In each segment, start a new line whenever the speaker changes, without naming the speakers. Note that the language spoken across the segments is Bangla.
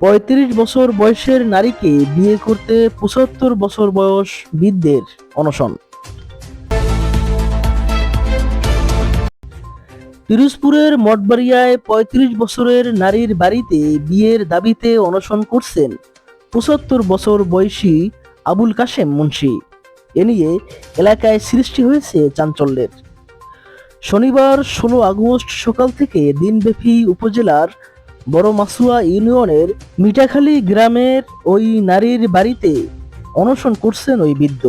পঁয়ত্রিশ বছর বয়সের নারীকে বিয়ে করতে পঁচাত্তর বছর বয়স বৃদ্ধের অনশন। পিরোজপুরের মঠবাড়িয়ায় পঁয়ত্রিশ বছরের নারীর বাড়িতে বিয়ের দাবিতে অনশন করছেন পঁচাত্তর বছর বয়সী আবুল কাশেম মুন্সি। এ নিয়ে এলাকায় সৃষ্টি হয়েছে চাঞ্চল্যের। শনিবার ষোলো আগস্ট সকাল থেকে দিনব্যাপী উপজেলার বড় মাসুয়া ইউনিয়নের মিঠাখালী গ্রামের ওই নারীর বাড়িতে অনশন করছেন ওই বৃদ্ধ।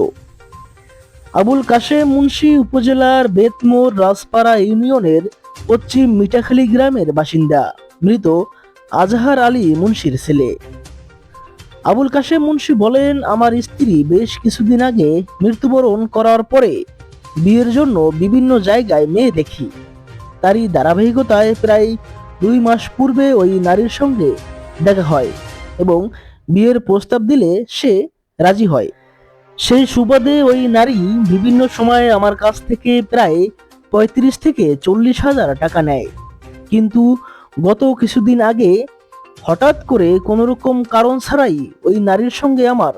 আবুল কাশেম মুন্সি উপজেলার বেতমোর রাজপাড়া ইউনিয়নের পশ্চিম মিঠাখালী গ্রামের বাসিন্দা, মৃত আজহার আলী মুন্সির ছেলে। আবুল কাশেম মুন্সি বলেন, আমার স্ত্রী বেশ কিছুদিন আগে মৃত্যুবরণ করার পরে বিয়ের জন্য বিভিন্ন জায়গায় মেয়ে দেখি। তারই ধারাবাহিকতায় প্রায় দুই মাস পূর্বে ওই নারীর সঙ্গে দেখা হয় এবং বিয়ের প্রস্তাব দিলে সে রাজি হয়। সেই সুবাদে ওই নারী বিভিন্ন সময়ে আমার কাছ থেকে প্রায় পঁয়ত্রিশ থেকে চল্লিশ হাজার টাকা নেয়। কিন্তু গত কিছুদিন আগে হঠাৎ করে কোনো রকম কারণ ছাড়াই ওই নারীর সঙ্গে আমার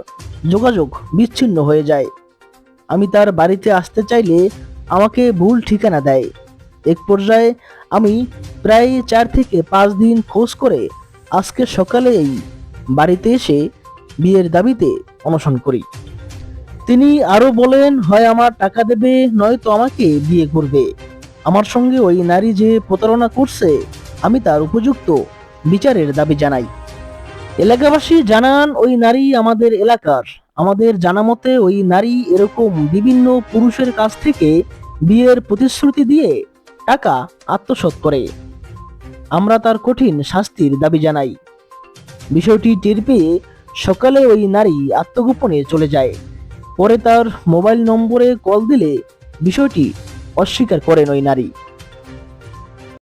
যোগাযোগ বিচ্ছিন্ন হয়ে যায়। আমি তার বাড়িতে আসতে চাইলে আমাকে ভুল ঠিকানা দেয়। এক পর্যায়ে আমি প্রায় চার থেকে পাঁচ দিন খোঁজ করে আজকে সকালে এই বাড়িতে এসে বিয়ের দাবিতে অনশন করি। তিনি আরও বলেন, হয় আমার টাকা দেবে, নয়তো আমাকে বিয়ে করবে। আমার সঙ্গে ওই নারী যে প্রতারণা করছে, আমি তার উপযুক্ত বিচারের দাবি জানাই। এলাকাবাসী জানান, ওই নারী আমাদের এলাকার। আমাদের জানা মতে ওই নারী এরকম বিভিন্ন পুরুষের কাছ থেকে বিয়ের প্রতিশ্রুতি দিয়ে টাকা আত্মসাৎ করে আমরা তার কঠিন শাস্তির দাবি জানাই। বিষয়টি টের পেয়ে সকালে ওই নারী আত্মগোপনে চলে যায়। পরে তার মোবাইল নম্বরে কল দিলে বিষয়টি অস্বীকার করেন ওই নারী।